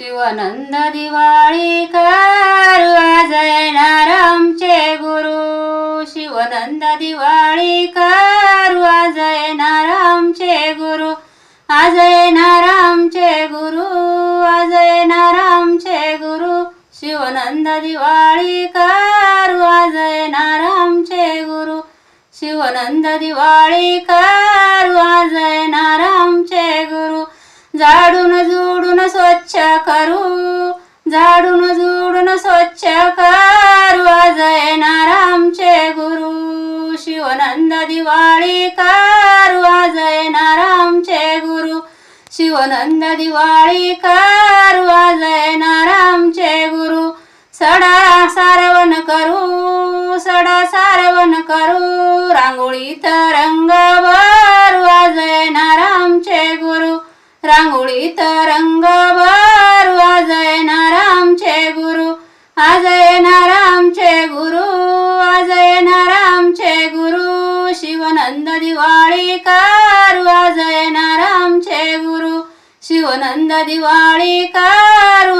शिवनंद दिवाळी कर आज आमचे गुरु. शिवनंद दिवाळी कर आज आमचे गुरु. आज येणार आमचे गुरु आज येणार आमचे गुरु. शिवनंद दिवाळी कर आज येणार आमचे गुरु. शिवनंद दिवाळी कर आज येणार आमचे गुरु. झाडून झुडून स्वच्छ करू. झाडून जुडून स्वच्छ करू. आज येणार आमचे गुरु. शिवनंद दिवाळी करू. आज येणार आमचे गुरु. शिवनंद दिवाळी करू. आज येणार आमचे गुरु. सडा सारवण करू. सडा सारवण करू. रांगोळीत रंगवा रांगोळीत रंग भरू. नारामचे गुरु. आज नारामचे गुरु. आज नारामचे गुरु. शिवनंद दिवाळी करू. नारामचे गुरु. शिवनंद दिवाळी करू.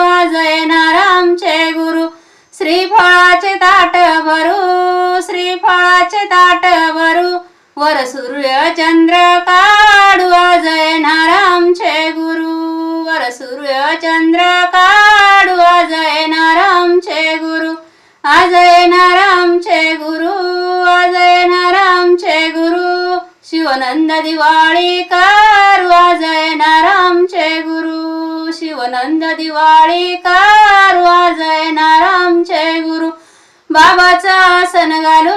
नारामचे गुरु. श्रीफळाचे ताट भरू. श्रीफळाचे ताट भरू. वर सूर्य चंद्र शिवनंद दिवाळी करू आज येणार आमचे गुरु. शिवनंद दिवाळी करू आज येणार आमचे गुरु. बाबाचा आसन घालू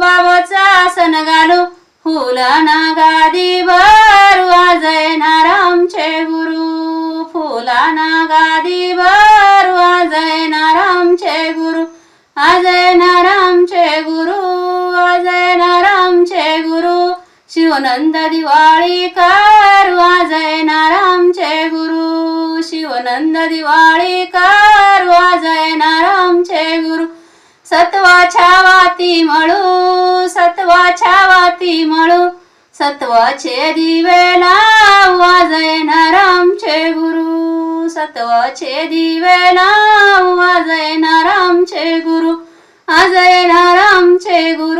बाबाचा आसन घालू. फुलाना गादी भरू आज शिवनंद दिवाळी कर वाजयणार आमचे गुरु. शिवनंद दिवाळी कर वाजयणार आमचे गुरु. सत्वाच्या वाती मळू सत्वाच्या वाती मळू. सत्वाचे दिवे लावू वाजयणार आमचे गुरु. सत्वाचे दिवे लावू वाजयणार आमचे गुरु. आज आमचे गुरु.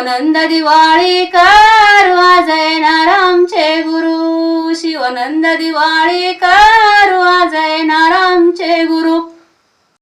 शिवनंद दिवाळी करू आज आमचे गुरु. शिवनंद दिवाळी करू आज आमचे गुरु.